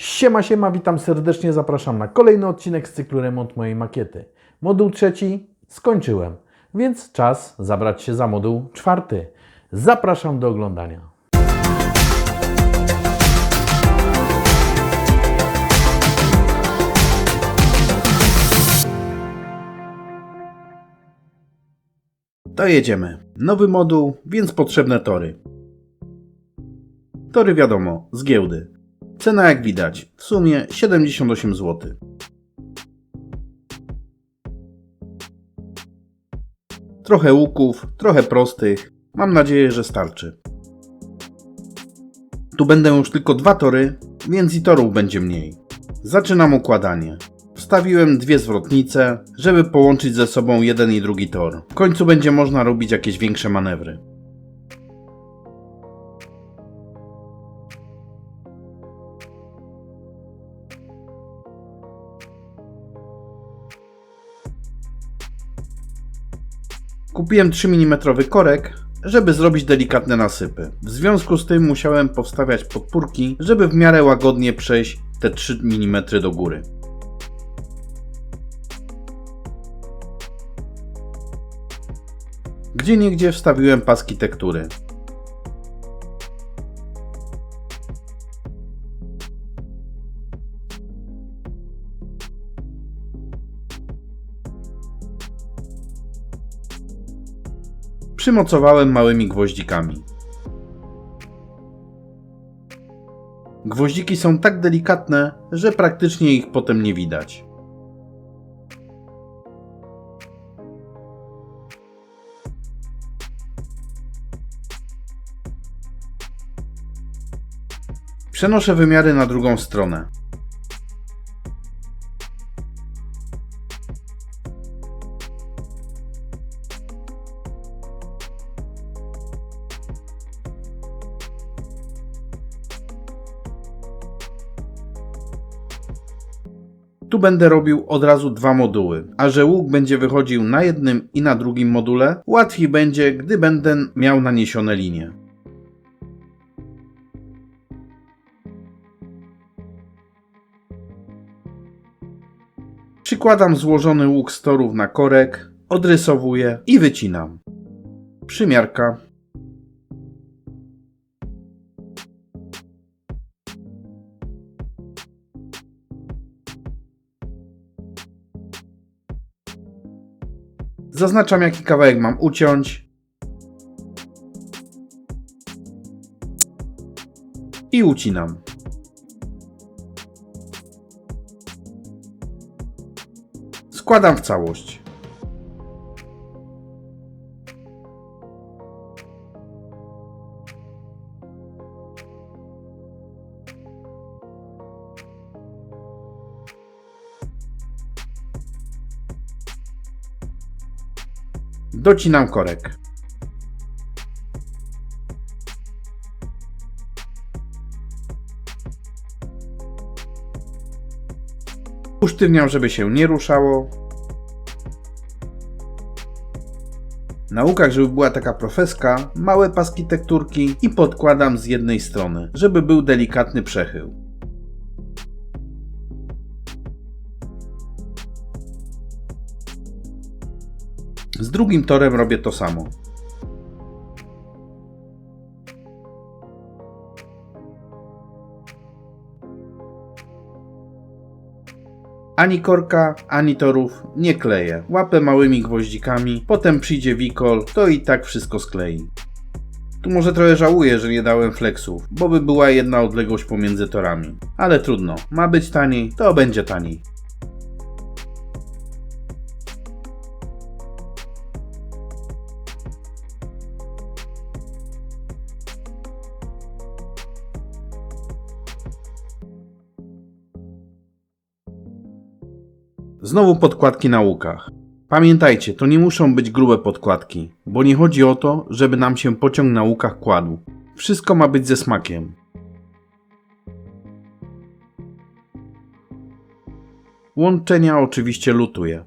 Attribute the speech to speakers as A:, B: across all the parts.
A: Siema, siema, witam serdecznie, zapraszam na kolejny odcinek z cyklu Remont mojej makiety. Moduł trzeci skończyłem, więc czas zabrać się za moduł czwarty. Zapraszam do oglądania.
B: To jedziemy. Nowy moduł, więc potrzebne tory. Tory wiadomo, z giełdy. Cena jak widać, w sumie 78 zł. Trochę łuków, trochę prostych. Mam nadzieję, że starczy. Tu będą już tylko dwa tory, więc i torów będzie mniej. Zaczynam układanie. Wstawiłem dwie zwrotnice, żeby połączyć ze sobą jeden i drugi tor. W końcu będzie można robić jakieś większe manewry. Kupiłem 3 mm korek, żeby zrobić delikatne nasypy. W związku z tym musiałem powstawiać podpórki, żeby w miarę łagodnie przejść te 3 mm do góry. Gdzie niegdzie wstawiłem paski tektury. Przymocowałem małymi gwoździkami. Gwoździki są tak delikatne, że praktycznie ich potem nie widać. Przenoszę wymiary na drugą stronę. Tu będę robił od razu dwa moduły, a że łuk będzie wychodził na jednym i na drugim module, łatwiej będzie, gdy będę miał naniesione linie. Przykładam złożony łuk z torów na korek, odrysowuję i wycinam. Przymiarka. Zaznaczam jaki kawałek mam uciąć. I ucinam. Składam w całość. Docinam korek. Usztywniam, żeby się nie ruszało. Na łukach, żeby była taka profeska, małe paski tekturki i podkładam z jednej strony, żeby był delikatny przechył. Z drugim torem robię to samo. Ani korka, ani torów nie kleję. Łapę małymi gwoździkami, potem przyjdzie wikol, to i tak wszystko sklei. Tu może trochę żałuję, że nie dałem flexów, bo by była jedna odległość pomiędzy torami. Ale trudno, ma być taniej, to będzie taniej. Znowu podkładki na łukach. Pamiętajcie, to nie muszą być grube podkładki, bo nie chodzi o to, żeby nam się pociąg na łukach kładł. Wszystko ma być ze smakiem. Łączenia oczywiście lutuję.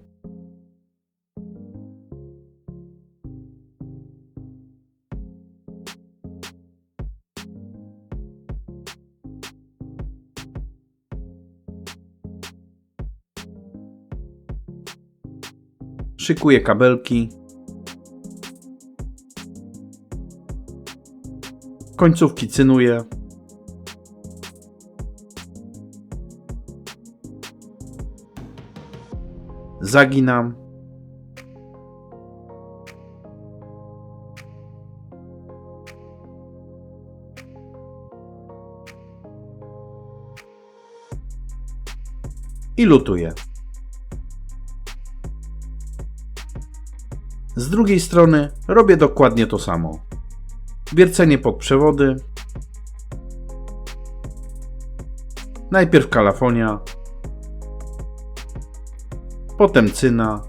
B: Szykuję kabelki. Końcówki cynuję. Zaginam. I lutuję. Drugiej strony robię dokładnie to samo. Wiercenie pod przewody. Najpierw kalafonia, potem cyna,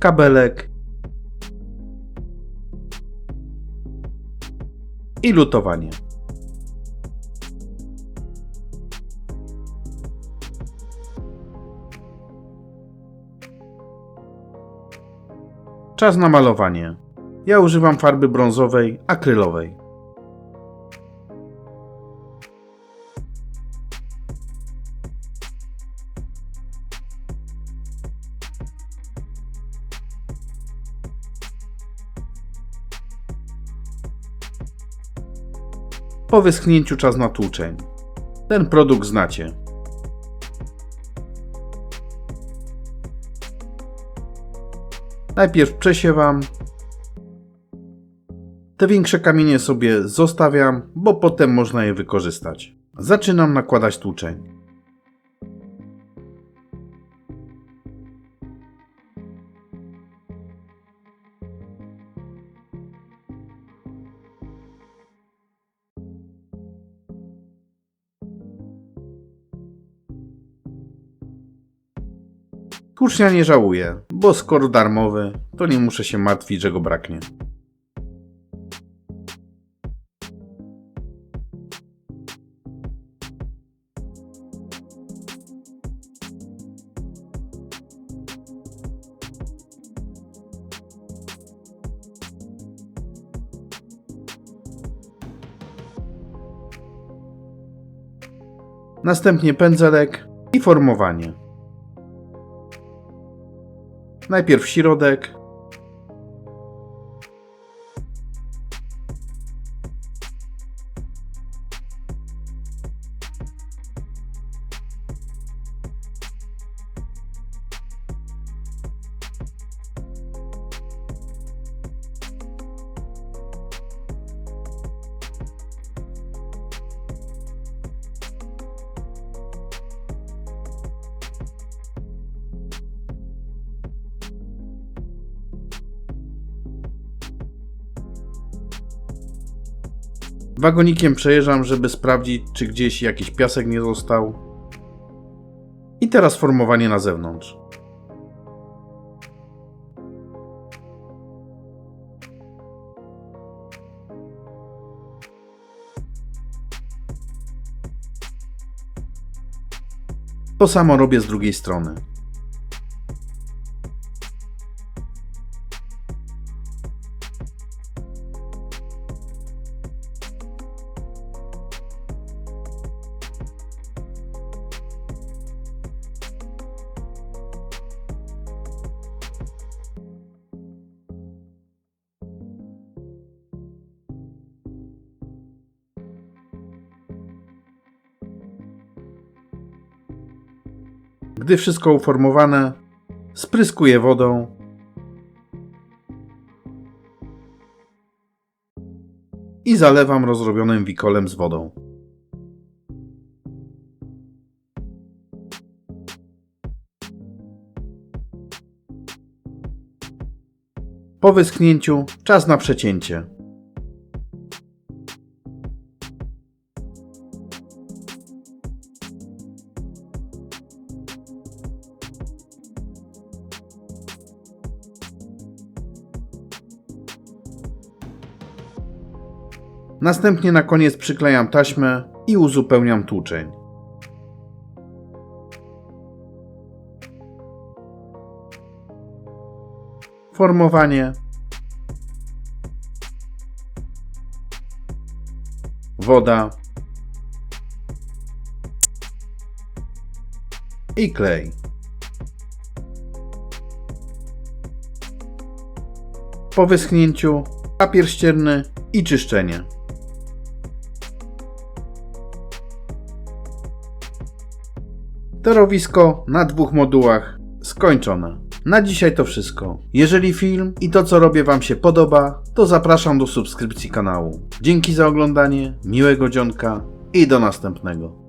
B: kabelek i lutowanie. Czas na malowanie. Ja używam farby brązowej, akrylowej. Po wyschnięciu czas na tłuczeń. Ten produkt znacie. Najpierw przesiewam. Te większe kamienie sobie zostawiam, bo potem można je wykorzystać. Zaczynam nakładać tłuczeń. Tłucznia nie żałuję, bo skoro darmowy, to nie muszę się martwić, że go braknie. Następnie pędzelek i formowanie. Najpierw środek. Wagonikiem przejeżdżam, żeby sprawdzić, czy gdzieś jakiś piasek nie został. I teraz formowanie na zewnątrz. To samo robię z drugiej strony. Gdy wszystko uformowane, spryskuję wodą. I zalewam rozrobionym wikolem z wodą. Po wyschnięciu czas na przecięcie. Następnie na koniec przyklejam taśmę i uzupełniam tłuczeń. Formowanie. Woda. i klej. Po wyschnięciu papier ścierny i czyszczenie. Torowisko na dwóch modułach skończone. Na dzisiaj to wszystko. Jeżeli film i to co robię Wam się podoba, to zapraszam do subskrypcji kanału. Dzięki za oglądanie, miłego dzionka i do następnego.